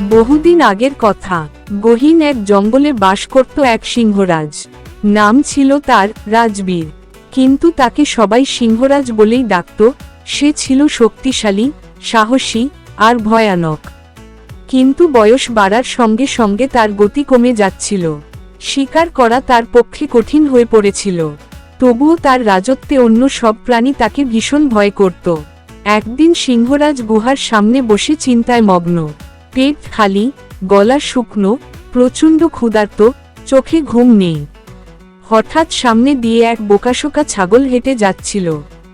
বহুদিন আগের কথা। গহীন এক জঙ্গলে বাস করত এক সিংহরাজ। নাম ছিল তার রাজবীর। কিন্তু তাকে সবাই সিংহরাজ বলেই ডাকত। সে ছিল শক্তিশালী, সাহসী আর ভয়ানক। কিন্তু বয়স বাড়ার সঙ্গে সঙ্গে তার গতি কমে যাচ্ছিল। শিকার করা তার পক্ষে কঠিন হয়ে পড়েছিল। তবুও তার রাজত্বে অন্য সব প্রাণী তাকে ভীষণ ভয় করত। একদিন সিংহরাজ গুহার সামনে বসে চিন্তায় মগ্ন। পেট খালি, গলা শুকনো, প্রচণ্ড ক্ষুধার্ত, চোখে ঘুম নেই। হঠাৎ সামনে দিয়ে এক বোকাশোকা ছাগল হেঁটে যাচ্ছিল।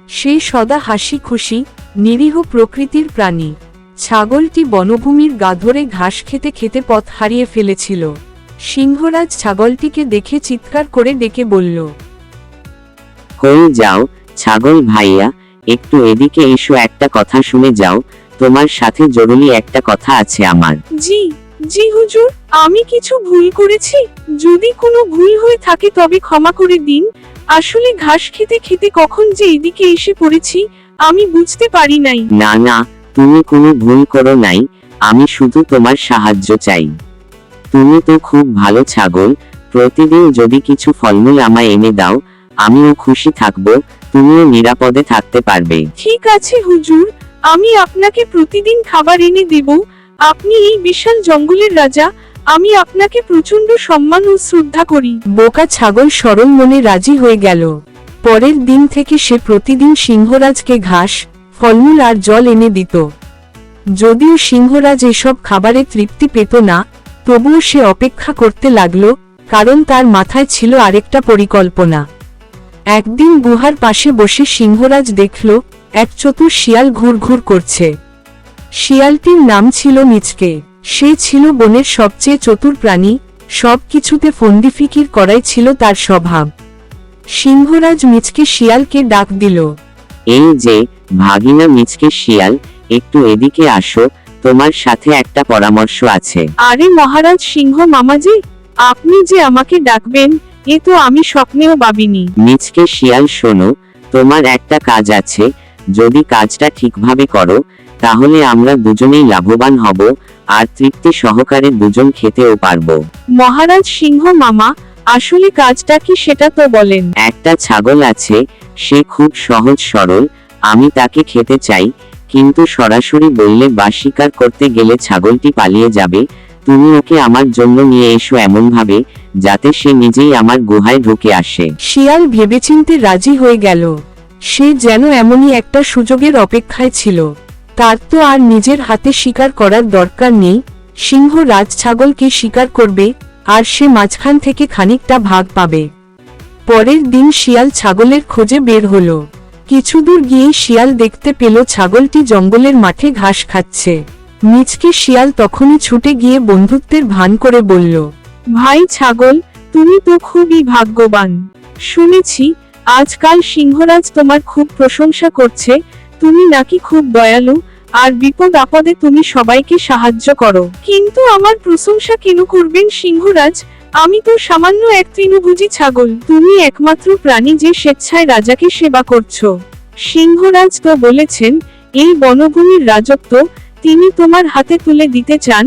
সে সদা হাসি খুশি নিরীহ প্রকৃতির প্রাণী। ছাগলটি বনভূমির গা ধরে ঘাস খেতে খেতে পথ হারিয়ে ফেলেছিল। সিংহরাজ ছাগলটিকে দেখে চিৎকার করে ডেকে বলল, কই যাও, ছাগল ভাইয়া, একটু এদিকে এসো, একটা কথা শুনে যাও তোমার সাথে জরুরি একটা কথা আছে আমার। জি জি হুজুর আমি কিছু ভুল করেছি। যদি কোনো ভুল হয়ে থাকে তবে ক্ষমা করে দিন। আসলে ঘাস খেতে খেতে কখন যে এদিকে এসে পড়েছি আমি বুঝতে পারি নাই। না না তুমি কোনো ভুল করো নাই। আমি শুধু তোমার সাহায্য চাই। তুমি তো খুব ভালো ছাগল। প্রতিদিন যদি কিছু ফলমূল আমায় এনে দাও আমিও খুশি থাকব। তুমিও নিরাপদে থাকতে পারবে। ঠিক আছে হুজুর আমি আপনাকে প্রতিদিন খাবার এনে দেব। আপনি এই বিশাল জঙ্গলের রাজা। আমি আপনাকে প্রচণ্ড সম্মান ও শ্রদ্ধা করি। বোকা ছাগল সরল মনে রাজি হয়ে গেল। পরের দিন থেকে সে প্রতিদিন সিংহরাজকে ঘাস, ফলমূল আর জল এনে দিত। যদিও সিংহরাজ এসব খাবারে তৃপ্তি পেত না, তবুও সে অপেক্ষা করতে লাগল, কারণ তার মাথায় ছিল আরেকটা পরিকল্পনা। একদিন গুহার পাশে বসে সিংহরাজ দেখল এক চতুর শিয়াল ঘুরঘুর করছে। শিয়ালটির নাম ছিল মিচকে সে ছিল বনের সবচেয়ে চতুর প্রাণী সব কিছুতে ফন্দিফিকির করাই ছিল তার স্বভাব। সিংহরাজ মিচকে শিয়ালকে ডাক দিল এই যে ভাগিনা মিচকে শিয়াল একটু এদিকে আসো তোমার সাথে একটা পরামর্শ আছে। আরে মহারাজ সিংহ মামাজি আপনি যে আমাকে ডাকবেন এ তো আমি স্বপ্নেও ভাবিনি। মিচকে শিয়াল শোনো তোমার একটা কাজ আছে যদি কাজটা ঠিকভাবে করো তাহলে আমরা দুজনেই লাভবান হব আর তৃপ্তি সহকারে দুজন খেতেও পারব। মহারাজ সিংহ মামা আসলে কাজটা কি সেটা তো বলেন। একটা ছাগল আছে সে খুব সহজ সরল আমি তাকে খেতে চাই কিন্তু সরাসরি বললে বা শিকার করতে গেলে ছাগলটি পালিয়ে যাবে তুমি ওকে আমার জন্য নিয়ে এসো এমন ভাবে যাতে সে নিজেই আমার গুহায় ঢুকে আসে। শিয়াল ভেবেচিন্তে রাজি হয়ে গেল। সে যেন এমনই একটা সুযোগের অপেক্ষায় ছিল। তার তো আর নিজের হাতে শিকার করার দরকার নেই। সিংহ রাজ ছাগলকে শিকার করবে, আর সে মাঝখান থেকে খানিকটা ভাগ পাবে। পরের দিন শিয়াল ছাগলের খোঁজে বের হলো। কিছুদূর গিয়ে শিয়াল দেখতে পেল ছাগলটি জঙ্গলের মাঠে ঘাস খাচ্ছে। মিচকে শিয়াল তখনই ছুটে গিয়ে বন্ধুত্বের ভান করে বলল, ভাই ছাগল, তুমি তো খুবই ভাগ্যবান। শুনেছি আজকাল সিংহরাজ তোমার খুব প্রশংসা করছে, তুমি নাকি খুব দয়ালু, আর বিপদ আপদে তুমি সবাইকে সাহায্য করো। কিন্তু আমার প্রশংসা কেন করবেন সিংহরাজ? আমি তো সামান্য এক তৃণভোজী ছাগল, তুমি একমাত্র প্রাণী যে স্বেচ্ছায় রাজাকে সেবা করছ। সিংহরাজ তো বলেছেন, এই বনভূমির রাজত্ব তিনি তোমার হাতে তুলে দিতে চান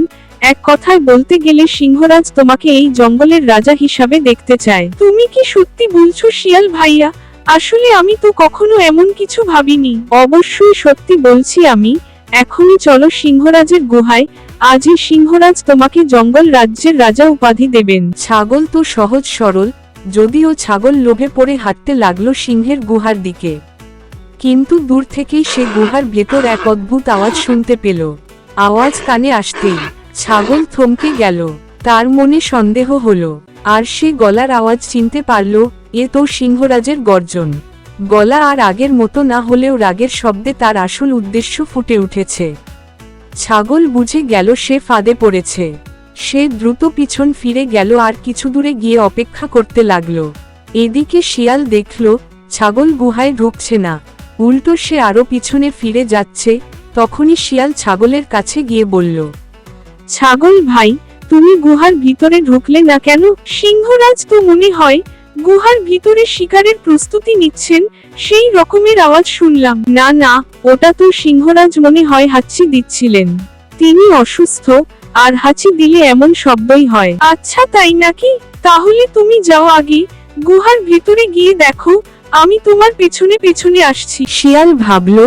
এক কথায় বলতে গেলে সিংহরাজ তোমাকে এই জঙ্গলের রাজা হিসাবে দেখতে চায়। তুমি কি সত্যি বলছো শিয়াল ভাইয়া? আসলে আমি তো কখনো এমন কিছু ভাবিনি। অবশ্যই সত্যি বলছি আমি, এখনই চলো সিংহরাজের গুহায়, আজই সিংহরাজ তোমাকে জঙ্গল রাজ্যের রাজা উপাধি দেবেন। ছাগল তো সহজ সরল, যদিও ছাগল লোভে পড়ে হাঁটতে লাগল সিংহের গুহার দিকে। কিন্তু দূর থেকেই সে গুহার ভেতর এক অদ্ভুত আওয়াজ শুনতে পেল। আওয়াজ কানে আসতেই ছাগল থমকে গেল। তার মনে সন্দেহ হল, আর সে গলার আওয়াজ চিনতে পারল, এ তো সিংহরাজের গর্জন। গলা আর আগের মতো না হলেও রাগের শব্দে তার আসল উদ্দেশ্য ফুটে উঠেছে। ছাগল বুঝে গেল সে ফাঁদে পড়েছে। সে দ্রুত পিছন ফিরে গেল আর কিছু দূরে গিয়ে অপেক্ষা করতে লাগল। এদিকে শিয়াল দেখল, ছাগল গুহায় ঢুকছে না। উল্টো সে আরও পিছনে ফিরে যাচ্ছে, তখনই শিয়াল ছাগলের কাছে গিয়ে বলল ছাগল ভাই, তুমি গুহার ভিতরে ঢুকলে না কেন? সিংহরাজ তো মনে হয় গুহার ভিতরে শিকারের প্রস্তুতি নিচ্ছেন, সেই রকমের আওয়াজ শুনলাম। না না, ওটা তো সিংহরাজ মনে হয় হাঁচি দিচ্ছিলেন। তিনি অসুস্থ, আর হাঁচি দিলে এমন শব্দই হয়। আচ্ছা তাই নাকি? তাহলে তুমি যাও আগে, গুহার ভিতরে গিয়ে দেখো, আমি তোমার পেছনে পেছনে আসছি। শিয়াল ভাবল,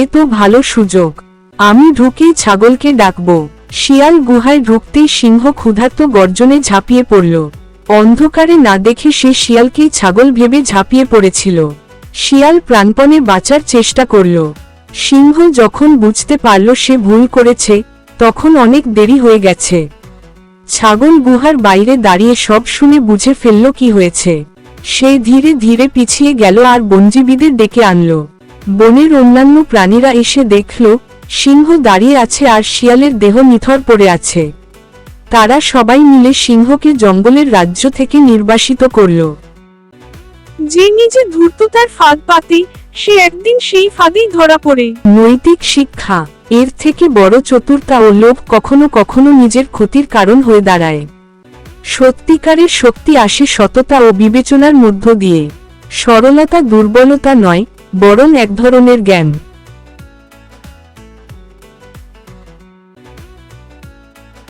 এ তো ভালো সুযোগ, আমি ঢুকে ছাগলকে ডাকব। শিয়াল গুহায় ঢুকতেই সিংহ ক্ষুধার্ত গর্জনে ঝাঁপিয়ে পড়ল। অন্ধকারে না দেখে সে শিয়ালকেই ছাগল ভেবে ঝাঁপিয়ে পড়েছিল। শিয়াল প্রাণপণে বাঁচার চেষ্টা করল। সিংহ যখন বুঝতে পারল সে ভুল করেছে, তখন অনেক দেরি হয়ে গেছে। ছাগল গুহার বাইরে দাঁড়িয়ে সব শুনে বুঝে ফেলল কি হয়েছে। সে ধীরে ধীরে পিছিয়ে গেল আর বনজীবীদের ডেকে আনল। বনের অন্যান্য প্রাণীরা এসে দেখল সিংহ দাঁড়িয়ে আছে আর শিয়ালের দেহ নিথর পড়ে আছে। তারা সবাই মিলে সিংহকে জঙ্গলের রাজ্য থেকে নির্বাসিত করল। যে নিজে ধূর্ততার ফাঁদ পাতে সে একদিন সেই ফাঁদেই ধরা পড়ে। নৈতিক শিক্ষা এর থেকে বড় চতুরতা ও লোভ কখনো কখনো নিজের ক্ষতির কারণ হয়ে দাঁড়ায়। সত্যিকারের শক্তি আসে সততা ও বিবেচনার মধ্য দিয়ে। সরলতা দুর্বলতা নয় বরং এক ধরনের জ্ঞান।